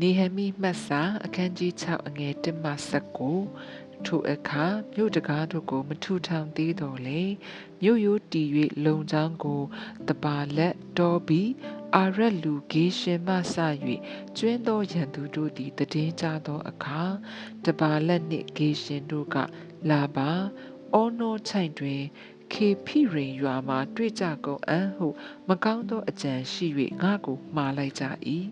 နေဟမိမှတ်စာအခန်းကြီး6အငယ်1မှ19ထိုအခါမြို့တကားတို့ကို မထူထောင်သေးတော်လေမြို့ရိုးတီ၍လုံချောင်းကိုတပါလက်တော်ပြီးအာရက်လူဂေရှင်မှစ၍ကျွင်းသောရန်သူတို့သည်တည်င်းကြသောအခါတပါလက်နှင့်ဂေရှင်တို့ကလာပါအောနောချိုင်တွင်ခေဖိရိန်ရွာမှာတွေ့ကြကုန်အံ့ဟု မကောင်းသောအကြံရှိ၍ငါကိုမှားလိုက်ကြ၏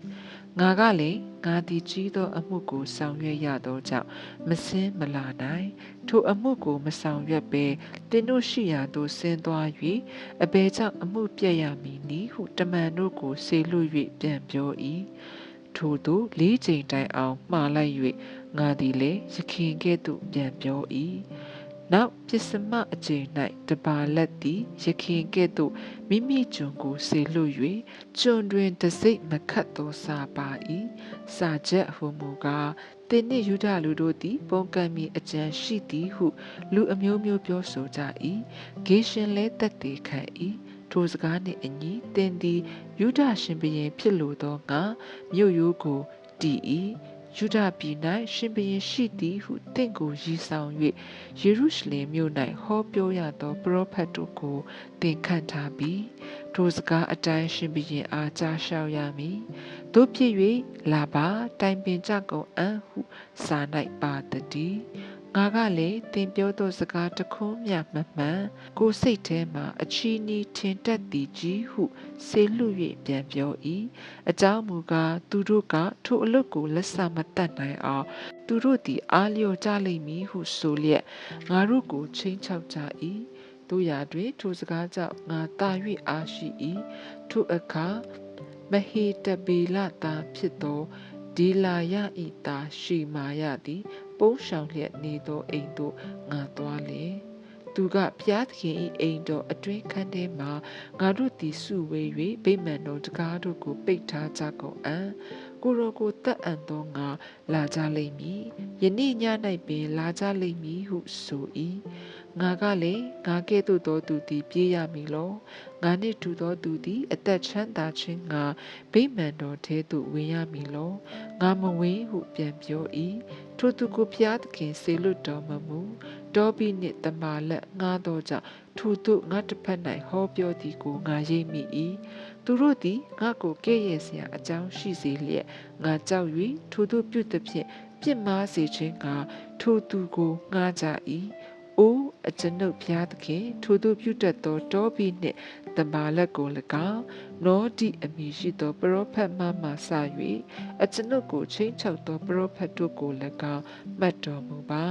ငါကလည်းငါသည်ကြီးသောအမှုကိုဆောင်ရွက်ရသောကြောင့်မစင်းမလာနိုင်ထိုအမှုကိုမဆောင်ရွက်ဘဲတင်းတို့ရှိရာသို့ဆင်းသွား၍အဘယ်ကြောင့်အမှုပြတ်ရမည်နည်းဟုတမန်တို့ကိုဆေလွတ်၍ပြန်ပြော၏ထို့သို့လေးချိန်တိုင်အောင်မှားလိုက်၍ငါသည်လည်းရခင်ကဲ့သို့ပြန်ပြော၏ နောက်ပစ္စမအချိန်၌တပါလက်သည်ရခင်ကဲ့သို့မိမိကျွန်ကိုဆေလွတ်၍ကျွန်တွင်တစိ့မခတ်သောစာပါ၏စာချက်ဟုမူကားတင်းနှင့်ယူဒလူတို့သည်ပုံကံမီအကြံရှိသည်ဟု လူအမျိုးမျိုးပြောဆိုကြ၏ဂေရှင်လဲတက်တည်ခံ၏ထိုစကားနှင့်အညီတင်းသည်ယူဒရှင်ဘရင်ဖြစ်လိုသောငါမြို့ရိုးကိုတည်၏ ယုဒပြည်၌ရှင်ဘရင်ရှိသည်ဟုတင့်ကိုရည်ဆောင်၍ယေရုရှလင်မြို့၌ဟောပြောရသောပရောဖက်တို့ကိုသင်ခန့်ထားပြီးထိုစကားအတိုင်းရှင်ဘရင်အားကြားလျှောက်ရမည်တို့ဖြစ်၍လာပါတိုင်ပင်ကြကုန်အံ့ဟုစာ၌ပါတည်း ငါကလည်းသင်ပြောသောစကားတခုမျှမမှန်ကိုစိတ်ထဲမှအချီးနီးထင်တတ်သည်ကြီးဟုဆေလွ၍ပြန်ပြော၏အကြောင်းမူကားသူတို့ကထိုအလုတ်ကိုလက်ဆမတတ်နိုင်အောင်သူတို့သည်အားလျော်ကြလိမ့်မည်ဟုဆိုလျက်ငါတို့ကိုချင်းချောက်ကြ၏တို့ရာတွင်ထိုစကားကြောင့်ငါတာ၍အားရှိ၏ထိုအခါမဟေတဘေလတာဖြစ်သောဒီလာယဤတာရှိမာယသည် ပုန်းရှောင်လျက်နေသောအိမ်သို့ငါသွားလေသူကဖျားသခင်ဤအိမ်တော်အတွင်းခန်းထဲမှာငါတို့သည်စုဝေး၍ဗိမာန်တော်တကားတို့ကိုပိတ်ထားကြကုန်အံ့ကိုရောကိုတက်အံ့သောငါလာကြလိမ့်မည်ယနေ့ည၌ပင်လာကြလိမ့်မည်ဟုဆို၏ ငါကလည်းငါကဲ့သို့သောသူသည် ပြေးရမည်လောငါနှင့်တူသောသူသည် အသက်ချမ်းသာခြင်းငါဗိမာန်တော်ထဲသို့ဝင်ရမည်လောငါမဝင်ဟုပြန်ပြော၏ထိုသူကိုဖျားသခင်စေလွတ်တော်မမူတောပိနှင့်တမာလက်ငါသောကြောင့်ထိုသူငါတစ်ဖက်၌ဟောပြောသည်ကိုငါရိပ်မိ၏သူတို့သည်ငါကိုကဲ့ရဲ့စရာအကြောင်းရှိစေလျက်ငါကြောက်၍ထိုသူပြုသည်ဖြင့်ပြစ်မှားစေခြင်းကထိုသူကိုငှားကြ၏ အိုးအကျွန်ုပ်ဘုရားသခင်ထိုသူပြုတတ်သောတောဘိနှင့်တမာလက်ကို၎င်းနောတိအမည်ရှိသောပရောဖက်မှမှစ၍အကျွန်ုပ်ကိုချင်းချောက်သောပရောဖက်တို့ကို၎င်းမှတ်တော်မူပါ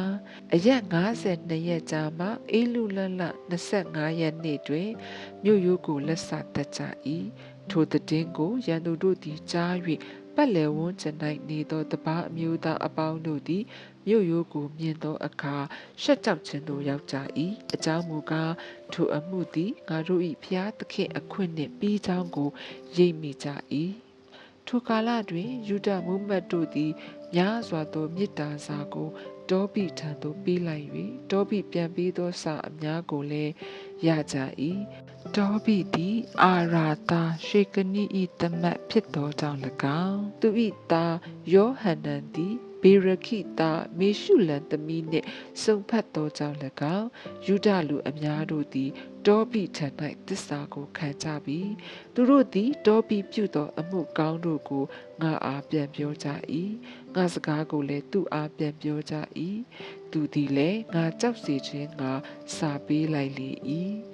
အရက်52ရက်ကြာမှအေလူလလ25ရက်နေ့တွင်မြို့ရိုးကိုလက်ဆတတ်ကြ၏ထိုတည်င်းကိုရန်သူတို့သည်ကြား၍ ပတ်လည်ဝန်းကျင်၌နေသောတပားအမျိုးသားအပေါင်းတို့သည်မြို့ရိုးကိုမြင်သောအခါရှက်ကြောက်ခြင်းသို့ရောက်ကြ၏အကြောင်းမူကားထိုအမှုသည်ငါတို့၏ဖျားသခင်အခွင့်နှင့်ပြီးကြောင်းကိုရိပ်မိကြ၏ထိုကာလတွင်ယူဒမုမတ်တို့သည်များစွာသောမေတ္တာစာကိုတောပိထံသို့ပေးလိုက်၍တောပိပြန်ပေးသောစာအများကိုလည်းရကြ၏ တောပိသည်အာရာတာရှေကနီဤတမတ်ဖြစ်သောကြောင့်၎င်းသူ၏သားယောဟန်နန်သည်ဘေရခိတာမေရှုလန်သမီးနှင့်စုံဖတ်သောကြောင့်၎င်းယူဒလူအများတို့သည်တောပိထံ၌တစ္ဆာကိုခံကြပြီးသူတို့သည်တောပိပြုသောအမှုကောင်းတို့ကိုငါအားပြန်ပြောကြ၏ငါစကားကိုလည်းသူ့အားပြန်ပြောကြ၏သူသည်လည်းငါကြောက်စေခြင်းငါစာပေးလိုက်လေ၏